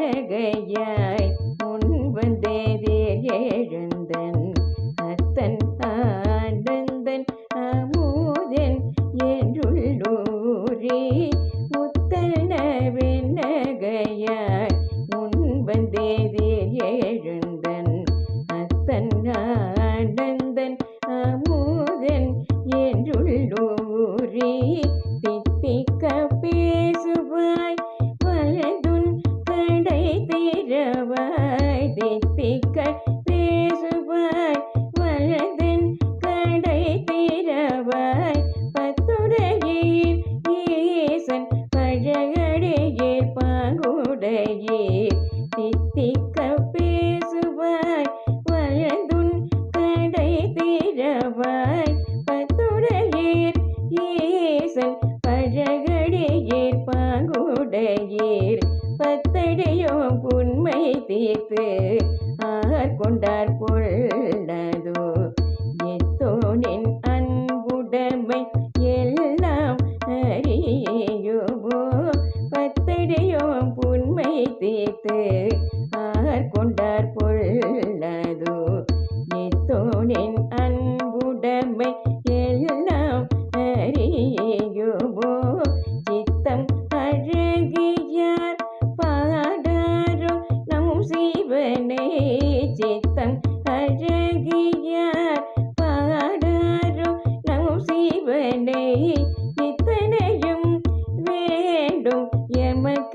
गया தீரவாய் தித்திக்க பேசுவாய் வலதன் கடை தீரவாய் பத்துடையீர் ஈசன் பழகடையீர் பாங்குடையீர். தித்திக்க பேசுவாய் வலதுன் கடை தீரவாய் பத்துடையீர் ஈசன் தீர்த்து ஆர் கொண்டார் பொள்ளதோ எத்தோனின் அன்புடைமை எல்லாம் அறியோவோ பத்தடையோம் புண்மை தீர்த்து ஆர் கொண்டார் பொள்ளதோ சிவனை சித்தம் அழகியார் பாடாரோ நம் சிவனை இத்தனையும் வேண்டும் எமக்கேலோரவாய்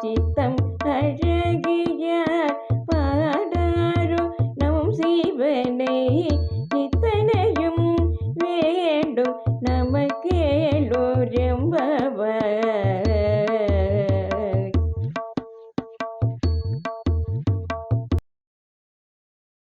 சித்தம் அழகியார் பாடாரோ நம் சிவனை இத்தனையும் வேண்டும் நமக்கேலோரவாய்